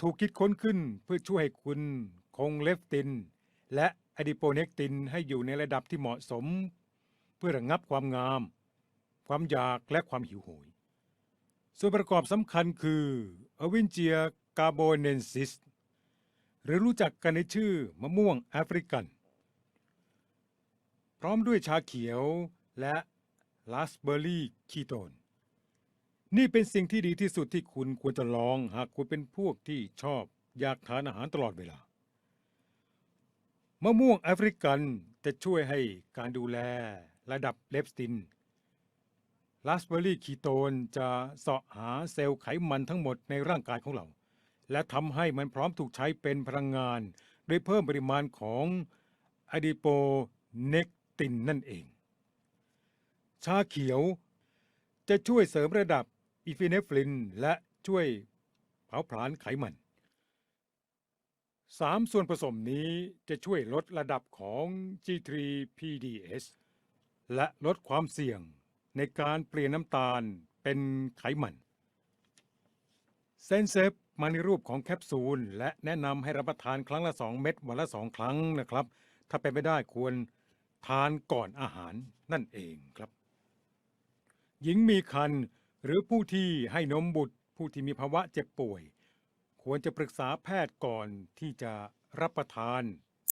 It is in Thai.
ถูกคิดค้นขึ้นเพื่อช่วยให้คุณคงเลฟติน และอะดิโปเนกตินให้อยู่ในระดับที่เหมาะสม เพื่อระงับความงาม ความอยากและความหิวโหย ส่วนประกอบสำคัญคืออวินเจียกาโบเนนซิสหรือรู้จักกันในชื่อมะม่วงแอฟริกัน พร้อมด้วยชาเขียวและลาสเบอร์รี่คีโตน นี่เป็นสิ่งที่ดีที่สุดที่คุณควรจะลองหากคุณเป็นพวกที่ชอบอยากทานอาหารตลอดเวลา มะม่วงแอฟริกันจะช่วยให้การดูแลระดับเลปสตินลาสเบอร์รี่คีโตนจะเสาะหาเซลล์ไขมันทั้งหมดในร่างกายของเรา และทำให้มันพร้อมถูกใช้เป็นพลังงาน โดยเพิ่มปริมาณของอะดิโปเนกตินนั่นเอง ชาเขียวจะช่วยเสริมระดับ อีฟิเนฟริน และช่วยเผาผลาญไขมันสามส่วนผสมนี้จะช่วยลดระดับของ G3PDS และลดความเสี่ยงในการเปลี่ยนน้ำตาลเป็นไขมัน เซนเซฟมาในรูปของแคปซูล และแนะนำให้รับประทานครั้งละ 2 เม็ดวันละ 2 ครั้งนะครับ ถ้าเป็นไม่ได้ควรทานก่อนอาหารนั่นเองครับ หญิงมีครรภ์ หรือผู้ที่ให้นมบุตร ผู้ที่มีภาวะเจ็บป่วย ควรจะปรึกษาแพทย์ก่อนที่จะรับประทาน